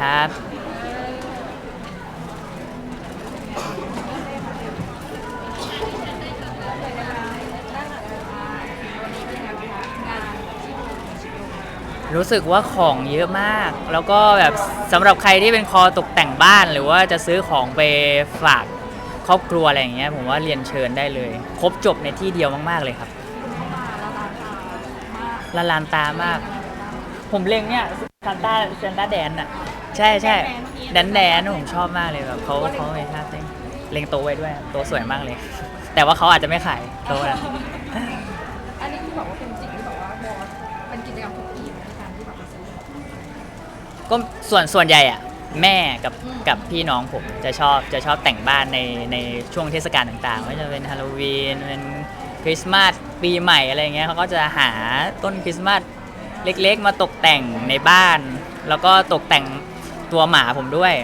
ครับ รู้สึกว่าของเยอะมาก แล้วก็แบบสำหรับใครที่เป็นคอตกแต่งบ้านหรือว่าจะซื้อของไปฝากครอบครัวอะไรอย่างเงี้ยผมว่าเรียนเชิญได้เลย ครบจบในที่เดียวมาก ๆ เลยครับละลานตามาก ผมเล็งเนี่ย ซานต้าซานต้าแดนอะ ใช่ใช่แดนแดนผมชอบมากเลยแบบเขาเขาเองท่าเต้นเล็งโตะไว้ด้วยโตะสวยมากเลย แต่ว่าเขาอาจจะไม่ขายโตะนะอันนี้ที่บอกว่าเป็นสิ่งที่บอกว่าบอสเป็นกิจกรรมทุกปีในการที่แบบมาซื้อของก็ส่วนส่วนใหญ่อะแม่กับกับพี่น้องผมจะชอบจะชอบแต่งบ้านในในช่วงเทศกาลต่างๆไม่ว่าจะเป็นฮาโลวีนเป็นคริสต์มาสปีใหม่อะไรเงี้ยเขาก็จะหาต้นคริสต์มาส เล็กๆ มาตกแต่งในบ้าน แล้วก็ตกแต่งตัวหมาผมด้วย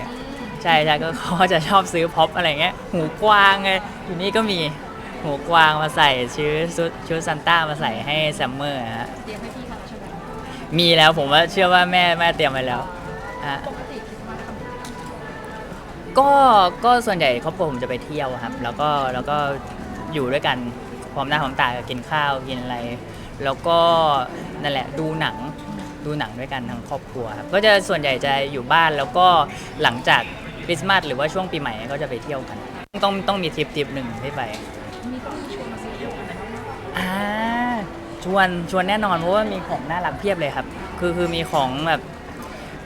ใช่ใช่ก็เขาจะชอบซื้อพ็อปอะไรเงี้ยหูกวางไงอยู่นี่ก็มีหูกวางมาใส่ชุดชุดชุดซันต้ามาใส่ให้แซมเมอร์ฮะเตรียมให้พี่เขาแล้วใช่ไหมมีแล้วผมว่าเชื่อว่าแม่แม่เตรียมไว้แล้วฮะ ปกติคิดว่าทำอะไรก็ก็ส่วนใหญ่ครอบครัวผมจะไปเที่ยวครับ แล้วก็แล้วก็อยู่ด้วยกันพร้อมหน้าพร้อมตากินข้าวกินอะไร แล้วก็นั่นแหละดูหนังดูหนังด้วยกันทั้งครอบครัวครับก็จะส่วนใหญ่จะอยู่บ้านแล้วก็หลังจากคริสต์มาสหรือว่าช่วงปีใหม่ก็จะไปเที่ยวกัน ต้องต้องมีทริปทริปหนึ่งให้ไปมีก็มีชวนมาซื้อของอะไรบ้างไหมอ่าชวนชวนแน่นอนเพราะว่ามีของน่ารักเพียบเลยครับ คือคือมีของแบบ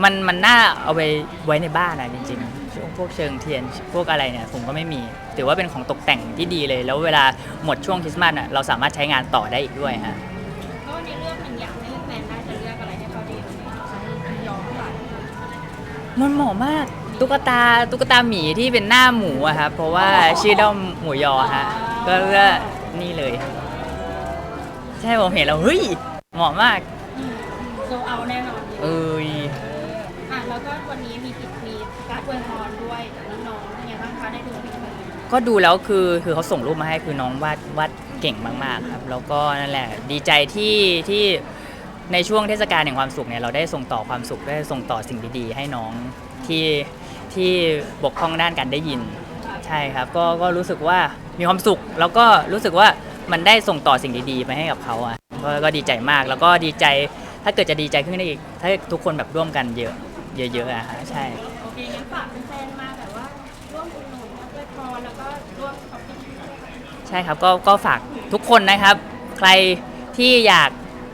มันมันน่าเอาไปไว้ในบ้านนะจริงๆช่วงพวกเชิงเทียนพวกอะไรเนี่ยผมก็ไม่มี ถือว่าเป็นของตกแต่งที่ดีเลย แล้วเวลาหมดช่วงคริสต์มาสอะเราสามารถใช้งานต่อได้อีกด้วยฮะ ก็ในเรื่องหนึ่งอย่างให้แฟนได้จะเลือกอะไรให้เขาดียอมหลัง มันเหมาะมาก ตุ๊กตาตุ๊กตาหมีที่เป็นหน้าหมูอะครับเพราะว่าชื่อด้อมหมูยอฮะก็เลือกนี่เลย ใช่ผมเห็นแล้วเฮ้ยเหมาะมากโซเอาแน่นอนเอ้ยอะแล้วก็วันนี้มีกิจมีการอวยพรด้วยจากน้องๆเป็นไงบ้างคะได้ดูคลิปไหมก็ดูแล้วคือคือเขาส่งรูปมาให้คือน้องวาดวาดเก่งมาก ๆ ครับ แล้วก็นั่นแหละ ดีใจที่ที่ ในช่วงเทศกาลแห่งความสุขเนี่ยเราได้ส่งต่อความสุขได้ส่งต่อสิ่งดีๆ ให้น้องที่ที่บกพร่องด้านการได้ยิน ใช่ครับก็ก็รู้สึกว่ามีความสุข แล้วก็รู้สึกว่ามันได้ส่งต่อสิ่งดีๆ ไปให้กับเขาอะก็ก็ดีใจมากแล้วก็ดีใจถ้าเกิดจะดีใจขึ้นได้อีก ถ้าทุกคนแบบร่วมกันเยอะ เยอะๆอะฮะใช่ โอเคงั้นฝากแฟนๆมาแบบว่าร่วมอุดหนุนอวยพรแล้วก็ร่วมขอบคุณ ใช่ครับก็ก็ฝากทุกคนนะครับ ใครที่อยาก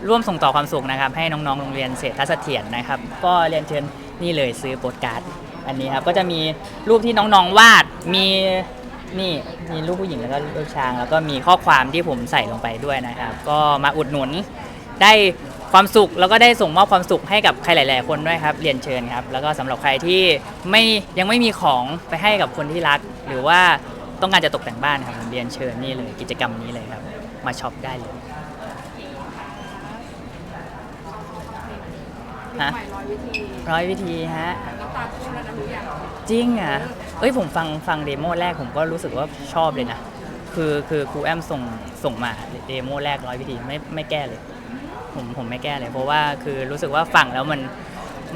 ร่วมส่งต่อความสุขนะครับ ให้น้องๆ โรงเรียนเศรษฐเสถียรนะครับ ก็เรียนเชิญนี่เลยซื้อโปสการ์ดอันนี้ครับ ก็จะมีรูปที่น้องๆ วาด มีนี่มีรูปผู้หญิงแล้วก็รูปช้าง แล้วก็มีข้อความที่ผมใส่ลงไปด้วยนะครับ ก็มาอุดหนุนได้ความสุขแล้วก็ได้ส่งมอบความสุขให้กับใครหลาย ๆ คนด้วยครับเรียนเชิญครับ แล้วก็สำหรับใครที่ไม่ยังไม่มีของไปให้กับคนที่รัก หรือว่าต้องการจะตกแต่งบ้านครับเรียนเชิญนี่เลยกิจกรรมนี้เลยครับ มาช็อปได้เลย ฮะ ใหม่ร้อยวิธีร้อยวิธีฮะ น้ำตาคู่แล้วนะรู้อย่างจริงอะ เอ้ยผมฟังฟังเดโมแรกผมก็รู้สึกว่าชอบเลยนะ คือคือครูแอมส่งส่งมาเดโมแรกร้อยวิธีไม่ไม่แก้เลย ผมผมไม่แก้เลย เพราะว่าคือรู้สึกว่าฟังแล้วมัน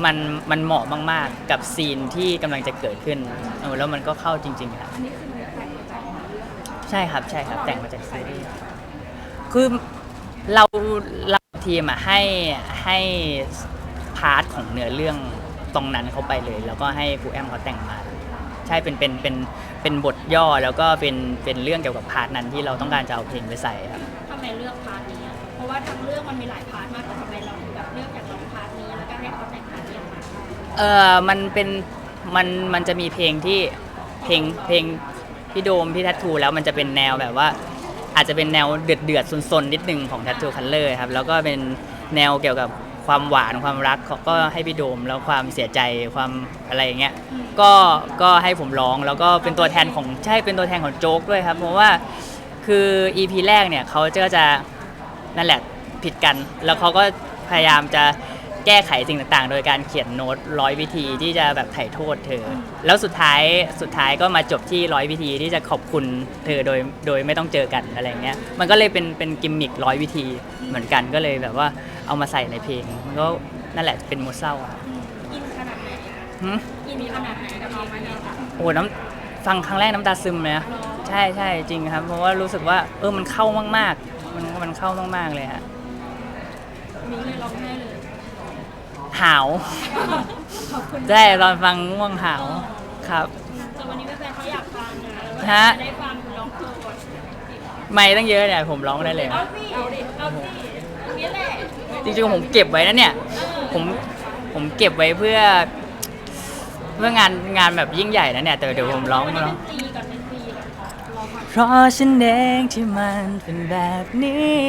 มันมันเหมาะมาก ๆ กับซีนที่กำลังจะเกิดขึ้นเออแล้วมันก็เข้าจริงๆครับอันนี้คือเนื้อแต่งมาจากเรื่องใช่ครับใช่ครับแต่งมาจากซีรีส์คือเราเราทีมอะให้ให้ พาร์ทของเนื้อเรื่องตรงนั้นเขาไปเลย แล้วก็ให้ครูแอมเขาแต่งมา ใช่เป็นเป็นเป็นเป็นบทย่อแล้วก็เป็นเป็นเรื่องเกี่ยวกับพาร์ทนั้นที่เราต้องการจะเอาเพลงไปใส่ครับทำไมเลือกพาร์ทนี้อะเพราะว่าทั้งเรื่องมันมีหลายพาร์ทมากแต่ทำไมเราถึงแบบเลือกจากลองพาร์ทนี้แล้วก็ให้เขาแต่งพาร์ทนี้ออกมาเออมันเป็นมันมันจะมีเพลงที่เพลงเพลงพี่โดมพี่แทททูแล้วมันจะเป็นแนวแบบว่า อาจจะเป็นแนวเดือดเดือดๆซนๆนิดนึงของ Tattoo Color ครับแล้วก็เป็นแนวเกี่ยวกับ ความหวานความรักเขาก็ให้พี่โดมแล้วความเสียใจความอะไรอย่างเงี้ยก็ก็ให้ผมร้องแล้วก็เป็นตัวแทนของใช่เป็นตัวแทนของโจ๊กด้วยครับเพราะว่าคือ EP แรกเนี่ยเขาจะจะนั่นแหละผิดกัน แล้วเขาก็พยายามจะแก้ไขสิ่งต่างๆ โดยการเขียนโน้ตร้อยวิธีที่จะแบบไถ่โทษเธอ แล้วสุดท้ายสุดท้ายก็มาจบที่ร้อยวิธีที่จะขอบคุณเธอโดยโดยไม่ต้องเจอกันอะไรเงี้ย มันก็เลยเป็นเป็นกิมมิคร้อยวิธีเหมือนกันก็เลยแบบว่า เอามาใส่ในเพลง มันก็นั่นแหละเป็นมูดเศร้าอะอินขนาดไหนหึอินขนาดไหนกับน้องมาเนี่ยค่ะโอ้น้ำฟังครั้งแรกน้ำตาซึมเลยนะใช่ใช่จริงครับ เพราะว่ารู้สึกว่าเออมันเข้ามาก ๆ มันมันเข้ามากๆเลยฮะมีเลยร้องไห้เลยหาวขอบคุณใช่ตอนฟังง่วงหาวครับแต่วันนี้แฟนๆเขาอยากฟังนะฮะจะได้ฟังคุณร้องโปรดไม่ตั้งเยอะเนี่ยผมร้องได้เลยเอาสิเอาดิเอาสิตรงนี้แหละ จริงๆผมเก็บไว้นะเนี่ยผมผมเก็บไว้เพื่อ เพื่องานงานแบบยิ่งใหญ่นะเนี่ยแต่เดี๋ยวผมร้องนนี้ร้องเนตีก่อนเพราะฉันเองที่มันเป็นแบบนี้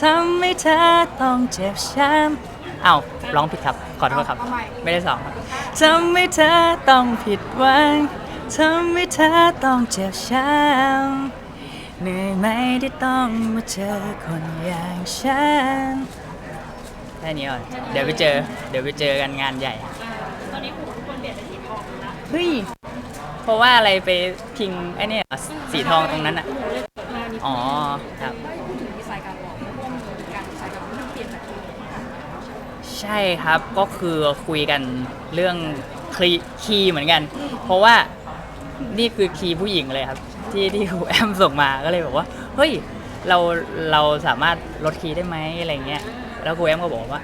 ทำให้เธอต้องเจ็บช้ำเอ้าร้องผิดครับขอโทษครับ ไม่ได้สองครับทำให้เธอต้องผิดหวังทำให้เธอต้องเจ็บช้ำเหนื่อยไหมที่ต้องมาเจอคนอย่างฉัน แค่นี้ก่อนเดี๋ยวไปเจอ เดี๋ยวไปเจอกันงานใหญ่อ่าตอนนี้หูทุกคนเปลี่ยนเป็นสีทองแล้วเฮ้ย เพราะว่าอะไรไปพิงไอ้เนี่ยสีทองตรงนั้นอะหูเลยมานิดอ๋อครับดีไซน์การบอกพวกมีการดีไซน์การบอกเปลี่ยนแบบนี้ใช่ครับ ก็คือคุยกันเรื่องคีย์คีย์เหมือนกัน เพราะว่านี่คือคีย์ผู้หญิงเลยครับ ที่ที่ครูแอมส่งมาก็เลยบอกว่า เฮ้ย เราเราสามารถลดคีย์ได้ไหมอะไรเงี้ย แล้วครูแอมก็บอกว่า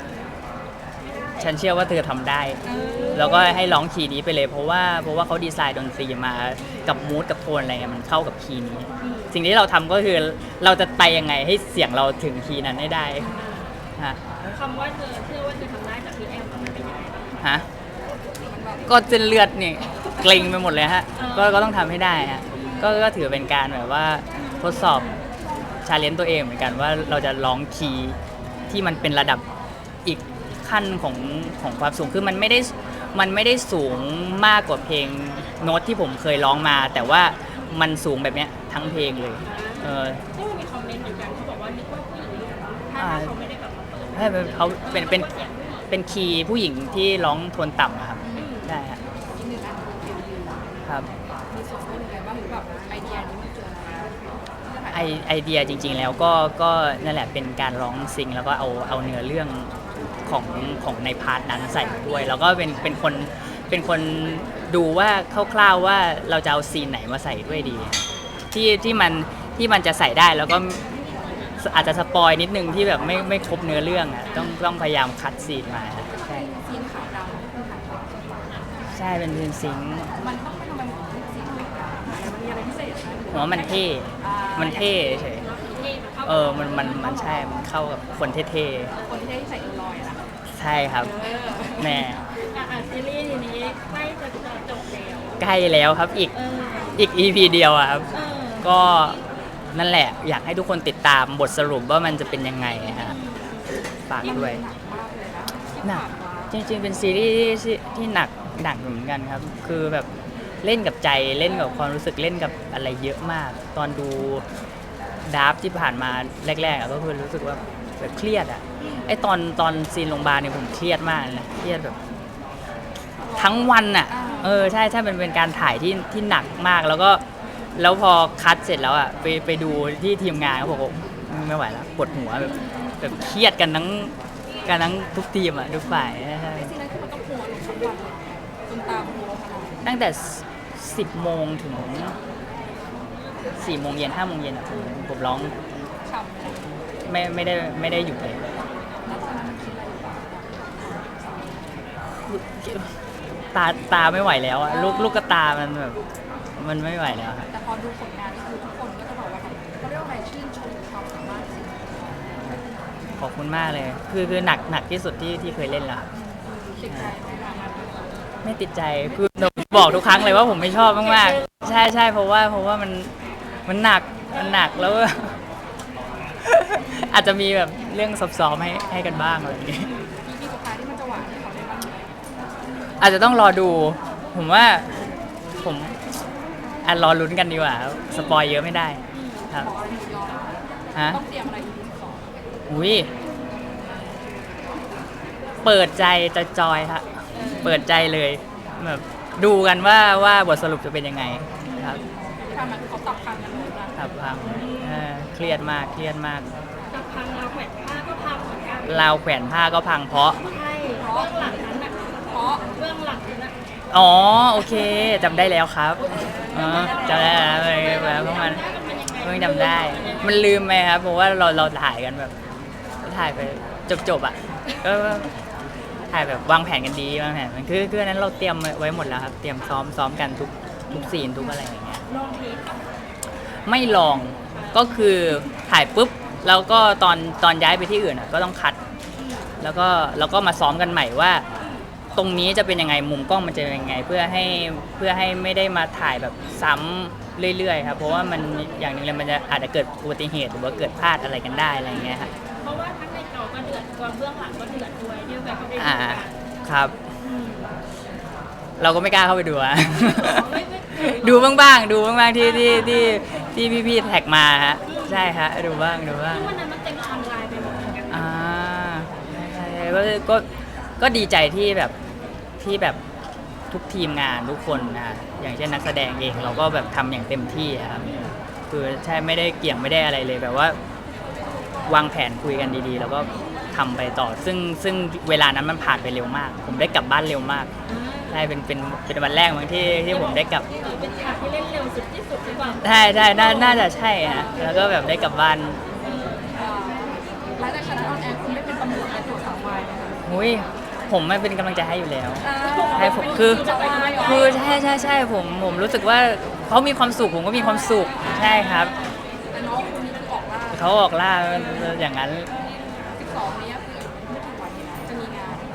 ฉันเชื่อว่าเธอทำได้ แล้วก็ให้ร้องคีย์นี้ไปเลย เพราะว่าเพราะว่าเขาดีไซน์ดนตรีมากับมูดกับโทนอะไรเงี้ยมันเข้ากับคีย์นี้ สิ่งที่เราทำก็คือเราจะไปยังไงให้เสียงเราถึงคีย์นั้นให้ได้ฮะคำว่าเธอเชื่อว่าเธอทำได้จากพี่แอมมันเป็นยังไงบ้างฮะก็เส้นเลือดนี่เกร็งไปหมดเลยฮะก็ก็ต้องทำให้ได้ฮะก็ก็ถือเป็นการแบบว่าทดสอบชาเลนจ์ตัวเองเหมือนกันว่าเราจะร้องคีย์ ที่มันเป็นระดับอีกขั้นของของความสูงคือมันไม่ได้มันไม่ได้สูงมากกว่าเพลงโน้ตที่ผมเคยร้องมา แต่ว่ามันสูงแบบเนี้ยทั้งเพลงเลยเออที่มันมีคอมเมนต์เหมือนกันเขาบอกว่านึกว่าผู้หญิงถ้าอ่าเขาไม่ได้แบบมาเปิดใช่เป็นเขาเป็นเป็นเป็นคีย์ผู้หญิงที่ร้องโทนต่ำอะครับใช่ฮะอีกหนึ่งอันคือเพลงครับ ไอไอเดียจริง ๆ แล้วก็ก็นั่นแหละเป็นการร้องซิงแล้วก็เอาเอาเนื้อเรื่องของของในพาร์ทนั้นใส่มาด้วย แล้วก็เป็นเป็นคนเป็นคนดูว่าคร่าวๆว่าเราจะเอาซีนไหนมาใส่ด้วยดี ที่ที่มันที่มันจะใส่ได้แล้วก็อาจจะสปอยนิดนึงที่แบบไม่ไม่ครบเนื้อเรื่องอะต้องต้องพยายามคัดซีนมา ใช่ซีนขาวดำนี่คือขาวดำใช่เป็นซีนซิงค์ มันต้องเป็นทำไมมันถึง ผมว่ามันเท่ มันเท่เฉยเท่มันเข้าเออ มัน มัน มันใช่ มันเข้ากับคนเท่คนที่ได้ใส่เอลลอยนะๆ ใช่ครับ เออแหม่อะอะซีรีส์ทีนี้ใกล้จะจบแล้วใกล้แล้วครับ อีก เอออีก EP เดียวอะครับ เออก็นั่นแหละ อยากให้ทุกคนติดตามบทสรุปว่ามันจะเป็นยังไงฮะ ฝากด้วย หนัก จริงๆ เป็นซีรีส์ที่ที่หนักหนักเหมือนกันครับ คือแบบ เล่นกับใจเล่นกับความรู้สึกเล่นกับอะไรเยอะมาก ตอนดูดาร์ฟที่ผ่านมาแรกๆอะก็คือรู้สึกว่าแบบเครียดอะไอตอนตอนซีนโรงพยาบาลเนี่ยผมเครียดมากเลยนะเครียดแบบ ทั้งวันอะเออใช่ใช่มันเป็นการถ่ายที่ที่หนักมากแล้วก็ แล้วพอคัดเสร็จแล้วอะไปไปดูที่ทีมงานเขาบอกว่าไม่ไหวแล้วปวดหัวแบบแบบเครียดกันทั้งกันทั้งทุกทีมอะทุกฝ่ายใช่ไอ้ซีนนั้นคือมันต้องหัวลงทั้งวันเลยจนตาบัวขนาดนั้นตั้งแต่ 10โมงถึง4โมงเย็น5โมงเย็นอะผมผมร้องฉ่ำเลยไม่ไม่ได้ไม่ได้หยุดเลยลักษณะมันคิดอะไรอยู่บ้างตาตาไม่ไหวแล้วอะลูกลูกกระตามันแบบมันไม่ไหวแล้วครับแต่พอดูผลงานนี่คือทุกคนก็จะบอกว่าเขาเรียกว่าอะไรชื่นชมความสามารถจริงขอบคุณมากเลย คือคือหนักหนักที่สุดที่ที่เคยเล่นแล้วครับติดใจไหมล่ะไม่ติดใจคือผม บอกทุกครั้งเลยว่าผมไม่ชอบมากๆ ใช่ใช่เพราะว่าเพราะว่ามันมันหนักมันหนักแล้ว อาจจะมีแบบเรื่องซับซ้อนให้ให้กันบ้างอะไรอย่างงี้มีที่สุดท้ายที่มันจะหวานให้เขาได้บ้างอาจจะต้องรอดู ผมว่าผมอะรอลุ้นกันดีกว่าครับสปอยเยอะไม่ได้ครับบออะไรย้อฮะ ต้องเตรียมอะไรอีกสองอุ้ย เปิดใจจะจอยๆครับเปิดใจเลยแบบ ดูกันว่าว่าบทสรุปจะเป็นยังไงครับที่ผ่านมาคือเขาตับพังกันเลยนะครับพังเออเครียดมากเครียดมากตับพังเราแขวนผ้าก็พังเหมือนกันราวแขวนผ้าก็พังเพราะ ใช่เบื้องหลังนั้นน่ะเพราะเบื้องหลังนั้นน่ะอ๋อโอเคจำได้แล้วครับอ๋อจำได้แล้วเลยแบบประมาณมันยังไงเพิ่งจำได้ มันลืมไหมครับเพราะว่าเราเราถ่ายกันแบบ ถ่ายไปจบจบๆอะก็ ถ่ายแบบวางแผนกันดีวางแผนมันคือคืออันนั้นเราเตรียมไว้หมดแล้วครับ เตรียมซ้อมซ้อมกันทุกทุกซีนทุกอะไรอย่างเงี้ยลองทไม่ลองก็คือถ่ายปุ๊บแล้วก็ตอนตอนย้ายไปที่อื่นอะก็ต้องคัด แล้วก็แล้วก็มาซ้อมกันใหม่ว่า ตรงนี้จะเป็นยังไงมุมกล้องมันจะเป็นยังไง เพื่อให้เพื่อให้ไม่ได้มาถ่ายแบบซ้ำเรื่อยๆครับเพราะว่ามันอย่างหนึงเลยมันจะอาจจะเกิดอุบัติเหตุหรือว่าเกิดพลาดอะไรกันได้อะไรอย่างเงี้ยครับเพราะว่าทั้งในจอก็เดือดกองเบื้องหลังก็เดือดด้วย ดี๋ยวแบบก็ได้ดูอ่ากันครับอืมเราก็ไม่กล้าเข้าไปดูอะ ไม่ไม่ไม่ดูบ้างๆดูบ้างๆที่ที่ที่ที่พี่ๆแท็กมาฮะใช่ฮะดูบ้างดูบ้าง วันนั้นมันเต็มออนไลน์ไปหมดเหมือนกันอ่าใช่ๆก็ก็ก็ดีใจที่แบบที่แบบทุกทีมงานทุกคนนะอย่างเช่นนักแสดงเองเราก็แบบทำอย่างเต็มที่อะครับคือใช่ไม่ได้เกี่ยงไม่ได้อะไรเลยแบบว่า วางแผนคุยกันดีๆ แล้วก็ ทำไปต่อ ซึ่งซึ่งเวลานั้นมันผ่านไปเร็วมาก ผมได้กลับบ้านเร็วมากใช่เป็นเป็นเป็นวันแรกมั้งที่ที่ผมได้กลับถือเป็นฉากที่เล่นเร็วสุดที่สุดหรือเปล่าใช่ใช่น่าน่าจะใช่ฮะแล้วก็แบบได้กลับบ้านหลังจากฉากนั้นออนแอร์คุณได้เป็นตำรวจในตัวสาววายไหมคะหุยผมไม่เป็นกำลังใจให้อยู่แล้วอ่าใช่ผมคือสาววายเหรอคือใช่ใช่ใช่ผมผมรู้สึกว่าเขามีความสุขผมก็มีความสุขใช่ครับแต่น้องคนนี้คือออกล่าเขาออกล่าอย่างนั้น 12นี้คือไม่กี่วันนี้นะจะมีงานแข่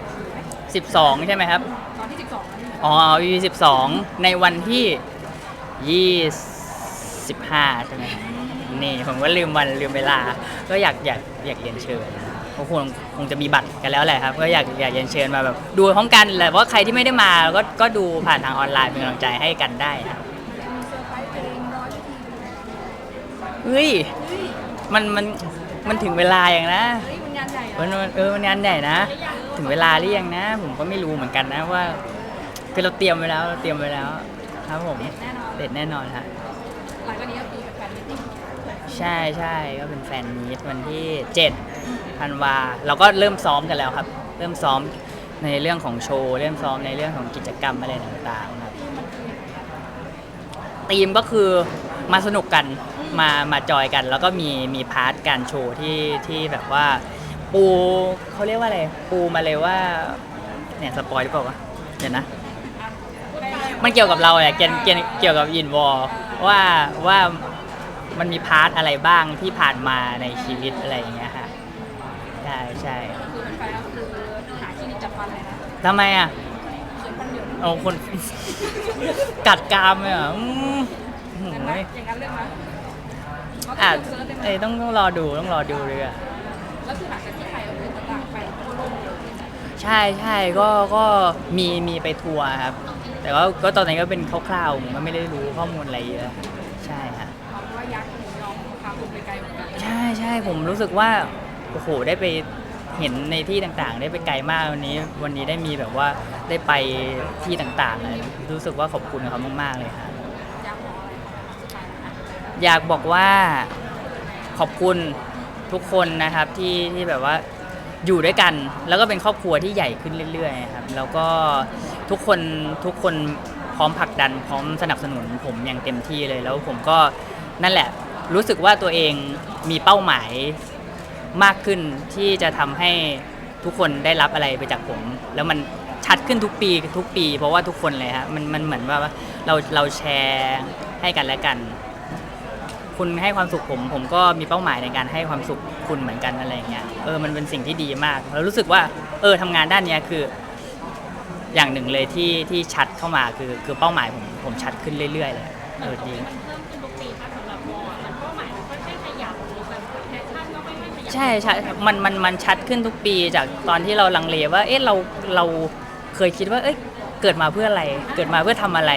งขันไหม 12 ใช่ไหมครับ ตอนที่ 12นั้นอ๋อ EP 12 ในวันที่ 25 ใช่ไหมนี่ผมก็ลืมวันลืมเวลา ก็อยากอยากอยากเรียนเชิญก็คงคงจะมีบัตรกันแล้วแหละครับ ก็อยากอยากเรียนเชิญมาแบบดูพร้อมกันแหละว่าใครที่ไม่ได้มาก็ก็ดูผ่านทางออนไลน์เป็นกำลังใจให้กันได้ครับมีเซอร์ไพรส์เพลงร้อยวิธีเฮ้ย มันมันมันถึงเวลาอย่างนะ เฮ้ย มันงานใหญ่มันนะมันเออมันงานใหญ่นะ ถึงเวลาหรือยังนะ ผมก็ไม่รู้เหมือนกันนะว่าคือเราเตรียมไว้แล้วเราเตรียมไว้แล้ว ครับผมแน่นอนเด็ดแน่นอนฮะหลังจากนี้ก็คือแฟนมิตติ้งใช่ใช่ก็เป็นแฟนมีตวันที่7ธันวาเราก็เริ่มซ้อมกันแล้วครับ เริ่มซ้อมในเรื่องของโชว์เริ่มซ้อมในเรื่องของกิจกรรมอะไรต่างๆครับธีมก็คือมาสนุกกันมามาจอยกัน แล้วก็มีมีพาร์ทการโชว์ที่ที่แบบว่า ปูเขาเรียกว่าอะไร ปูมาเลยว่าเนี่ยสปอยหรือเปล่าวะเดี๋ยวนะ มันเกี่ยวกับเราแหละเกี่ยวเกี่ยวเกี่ยวกับอินวอลว่าว่ามันมีพาร์ทอะไรบ้างที่ผ่านมาในชีวิตอะไรอย่างเงี้ยฮะใช่ใช่คือแฟนก็คือหาที่นิจับฟันเลยนะทำไมอะเขียนฟันเหยินเอาคน กัดกรามเลยเหรออืมโอ้อย่างโหนั้นอย่างนั้นเลยไหมก็อะคือเซิร์ชได้ไหมเอ้ยต้องต้องรอดูต้องรอดูเลยอะ แล้วคือหลังจากที่ไทยก็คือจะต่างไปทั่วโลกเลยใช่ใช่ก็ก็มีมีไปทัวร์ครับ แต่ว่าก็ตอนนั้นก็เป็นคร่าวๆผมก็ไม่ได้รู้ข้อมูลอะไรเยอะใช่ฮะเพราะว่ายักษ์หนูยอมพาคุณไปไกลเหมือนกันใช่ใช่ผมรู้สึกว่าโอ้โหได้ไปเห็นในที่ต่างๆ ได้ไปไกลมากวันนี้ วันนี้ได้มีแบบว่าได้ไปที่ต่างๆเลยรู้สึกว่าขอบคุณเขามากๆเลยครับยักษ์บอกอะไรสุดท้ายนะอยากบอกว่าขอบคุณ ทุกคนนะครับที่ที่แบบว่าอยู่ด้วยกัน แล้วก็เป็นครอบครัวที่ใหญ่ขึ้นเรื่อยๆครับแล้วก็ทุกคนทุกคนพร้อมผลักดันพร้อมสนับสนุนผมอย่างเต็มที่เลยแล้วผมก็นั่นแหละรู้สึกว่าตัวเองมีเป้าหมายมากขึ้นที่จะทำให้ทุกคนได้รับอะไรไปจากผม แล้วมันชัดขึ้นทุกปีทุกปี เพราะว่าทุกคนเลยฮะมันมันเหมือนว่าเราเราแชร์ให้กันและกัน คุณให้ความสุขผม ผมก็มีเป้าหมายในการให้ความสุขคุณเหมือนกันอะไรอย่างเงี้ยเออมันเป็นสิ่งที่ดีมากแล้วรู้สึกว่า เออทำงานด้านเนี้ยคือ อย่างหนึ่งเลยที่ที่ชัดเข้ามาคือคือเป้าหมายผมผมชัดขึ้นเรื่อยๆเลยเหเอมืออนตรงดีนี้มันเพิ่มขึ้นทุกปีค่ะสำหรับวอลมันเป้าหมายมันค่อยๆขยับหรือแบบแพชชั่นก็ค่อยๆขยับ ใช่ใช่มันมันมันชัดขึ้นทุกปีจากตอนที่เราลังเลว่า เอ๊ะเราเราเคยคิดว่า เอ้ยเกิดมาเพื่ออะไร เกิดมาเพื่อทำอะไร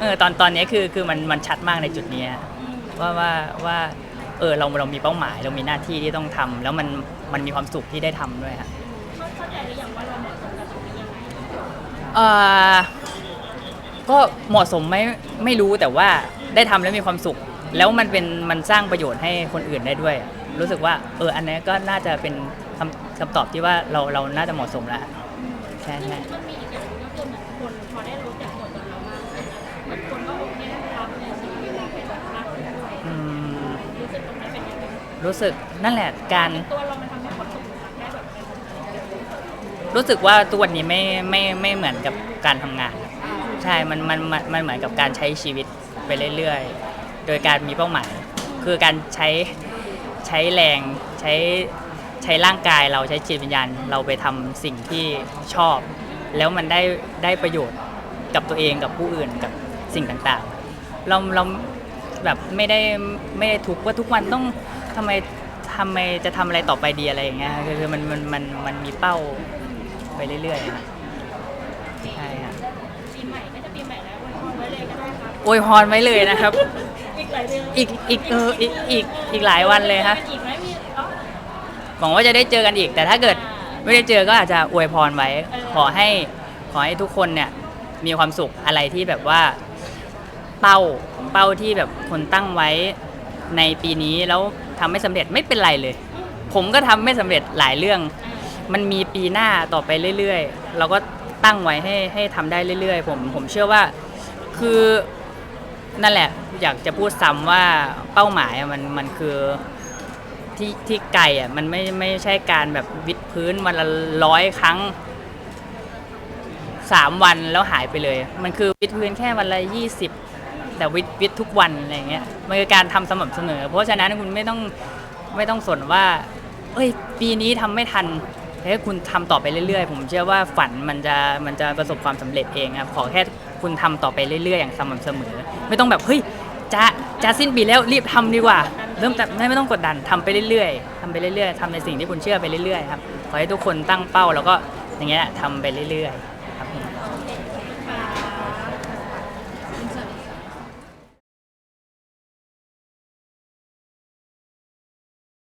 เออตอนตอนนี้คือคือมันมันชัดมากในจุดเนี้ย ว่าว่าว่าเออเราเรามีเป้าหมาย เรามีหน้าที่ที่ต้องทำแล้วมันมันมีความสุขที่ได้ทำด้วยฮะเข้าเข้าใจหรือยังว่าเราเหมาะสมกับตรงนี้ยังไงเอ่อก็เหมาะสมไหมไม่รู้แต่ว่าได้ทำแล้วมีความสุข แล้วมันเป็นมันสร้างประโยชน์ให้คนอื่นได้ด้วย รู้สึกว่าเอออันนี้ก็น่าจะเป็นคำคำตอบที่ว่าเราเราน่าจะเหมาะสมแล้วใช่ใช่ รู้สึกนั่นแหละการตัวเรามันทำให้คนตกหลุมรักได้แบบเป็นคนอื่นรู้สึกว่าตัววันนี้ไม่ไม่ไม่เหมือนกับการทำงานใช่มันมันมันมันเหมือนกับการใช้ชีวิตไปเรื่อยๆ โดยการมีเป้าหมาย คือการใช้ใช้แรงใช้ใช้ร่างกายเราใช้จิตวิญญาณเราไปทำสิ่งที่ชอบ แล้วมันได้ได้ประโยชน์กับตัวเองกับผู้อื่นกับสิ่งต่างๆ เราเราแบบไม่ได้ไม่ได้ทุกข์ว่าทุกวันต้อง ทำไมทำไมจะทำอะไรต่อไปดีอะไรอย่างเงี้ยคือคือมันมันมันมันมีเป้าไปเรื่อยๆครับใช่ครับปีใหม่ก็จะปีใหม่แล้ววันพรไว้เลยก็ได้ครับอวยพรไว้เลยนะครับ อีกหลายเดือนอีกอีกเอออีกอีกอีกหลายวันเลยครับ อีกไหมมีอ๋อหวังว่าจะได้เจอกันอีก แต่ถ้าเกิดไม่ได้เจอก็อาจจะอวยพรไว้เออขอให้ขอให้ทุกคนเนี่ยมีความสุขอะไรที่แบบว่าเป้าเป้าที่แบบคนตั้งไว้ในปีนี้แล้ว ทำไม่สำเร็จไม่เป็นไรเลย ผมก็ทำไม่สำเร็จหลายเรื่อง มันมีปีหน้าต่อไปเรื่อยๆ เราก็ตั้งไว้ให้ให้ทำได้เรื่อยๆ ผมผมเชื่อว่าคือนั่นแหละอยากจะพูดซ้ำว่าเป้าหมายอะมันมันคือที่ที่ไกลอะมันไม่ไม่ใช่การแบบวิดพื้นวันละร้อยครั้งสามวันแล้วหายไปเลย มันคือวิดพื้นแค่วันละยี่สิบ แต่วิดวิดทุกวันอะไรเงี้ยมันคือการทำสม่ำเสมอ เพราะฉะนั้นคุณไม่ต้องไม่ต้องสนว่า เอ้ย ปีนี้ทำไม่ทันแต่ถ้าคุณทำต่อไปเรื่อยๆ ผมเชื่อว่าฝันมันจะมันจะประสบความสำเร็จเองครับขอแค่คุณทำต่อไปเรื่อยๆ อย่างสม่ำเสมอ ไม่ต้องแบบเฮ้ยจะจะสิ้นปีแล้วรีบทำดีกว่า เริ่มแต่ไม่ไม่ต้องกดดันทำไปเรื่อยๆทำไปเรื่อยๆทำในสิ่งที่คุณเชื่อไปเรื่อยๆครับขอให้ทุกคนตั้งเป้าแล้วก็อย่างเงี้ยทำไปเรื่อยๆ